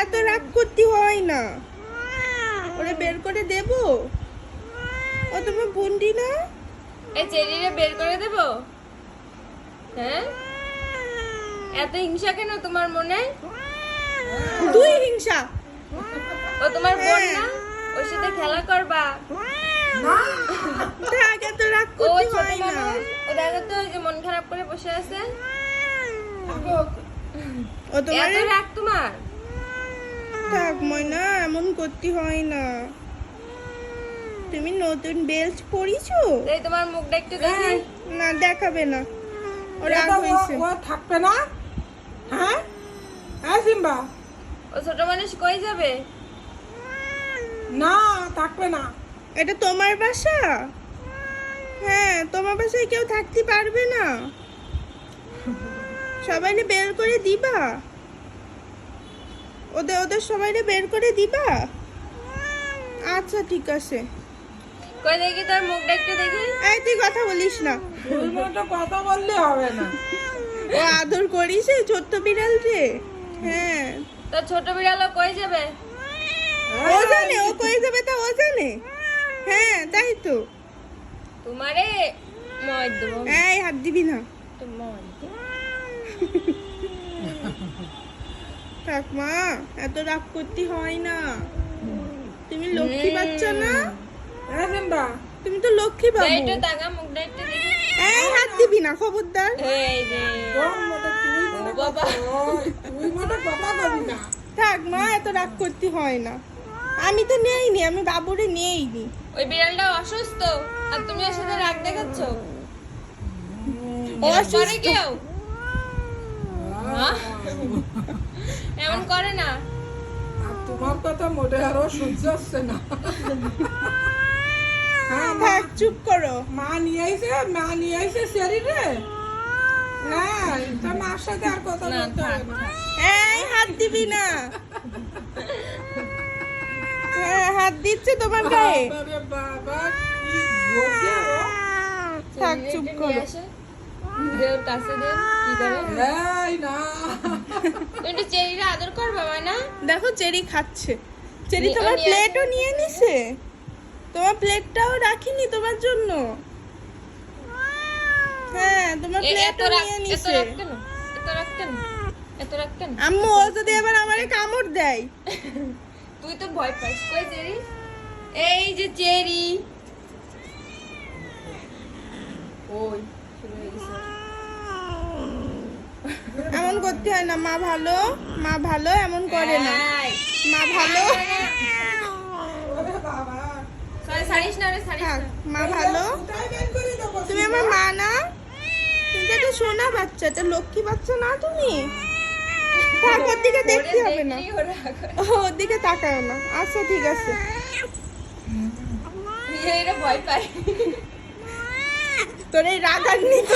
এত রাগ করতে হয় না। ওরে বের করে দেব? ও তোমার বন্ডি না? এই চেরিরে বের করে দেব? হ্যাঁ? এত হিংসা কেন তোমার মনে? তুই হিংসা? ও তোমার বোন না? ওর সাথে খেলা করবা? থাক এত রাগ ও করতে হয় না। ও দেখো তো ওই যে মন খারাপ করে বসে আছে। ও তোমার এত রাগ তোমার? থাক ময়না এমন করতে হয় না। তুমি নতুন বেল্ট পরিছো? এই তোমার মুখটা একটু দেখি। না দেখাবে না। ও রাগ এটা ও- হয়েছে। ও থাকবে না? হ্যাঁ? হ্যাঁ সিম্বা? ও ছোট মানুষ কই যাবে? না থাকবে না। এটা তোমার বাসা? হ্যাঁ তোমার বাসায় কেউ থাকতে পারবে না। সবাইকে বের করে দিবা। ওদের ওদের সবাইকে বের করে দিবা? আচ্ছা ঠিক আছে। কই দেখি তোর মুখটা একটু দেখি। এই তুই কথা বলিস না। কথা বললে হবে না। ও আদর করিস ছোট্ট বিড়াল রে হ্যাঁ। ছোট কই যাবে? ও জানে ও কই যাবে তা ও জানে। হ্যাঁ তাই তো। তোমারে ময় দেবো। এই হাত দিবি না। তো ময় দেবো। থাক মা এত রাগ করতে হয় না। তুমি লক্ষ্মী বাচ্চা না? হ্যাঁ তুমি তো লক্ষ্মী বাবু। এই হাত দিবি না খবরদার। এই যে। তোর মতো তুই বাবা। ওই, তুই মতো কথা বলি না। থাক মা এত রাগ করতে হয় না। আমি তো নেইনি আমি বাবুরে নেইনি। ওই বিড়ালটা অসুস্থ আর তুমি ওর সাথে রাগ দেখাচ্ছ? অসুস্থ। কেউ? এমন করে না। তোমার কথা মোটে আরও সহ্য হচ্ছে না। হ্যাঁ থাক চুপ করো। মা নিয়ে আইছে মা নিয়ে আইছে শরীরে হ্যাঁ এটা মার সাথে আর কথা বলতে হবে এই হাত দিবি না। হ্যাঁ হাত দিচ্ছে তোমার গায়ে। বাবা কি বোঝে থাক চুপ করো। আসে। দে ওর কাছে দে কি করে? এই না একটু চেরিটা আদর কর বাবা না? দেখো চেরি খাচ্ছে। চেরি তোমার প্লেটও নিয়ে নিছে? তোমার প্লেটটাও রাখিনি তোমার জন্য। হ্যাঁ তোমার প্লেটও নিয়ে নিছে। এত রাগ কেন এত রাগ কেন আম্মু ও যদি এবার আমারে কামড় দেয়। তুই তো ভয় পাস। কই চেরি? এই যে চেরি। ওই। এমন করতে হয় না মা ভালো মা ভালো এমন করে না। মা ভালো। না মা ভালো। তুমি আমার মা না? তুমি একটা সোনা বাচ্চা একটা লক্ষ্মী বাচ্চা না তুমি? ওর দিকে দেখতে হবে না। ওর রাগ হয়। দিকে তাকায় না। আচ্ছা ঠিক আছে। ভয় পায় তোর এই রাগান্বিত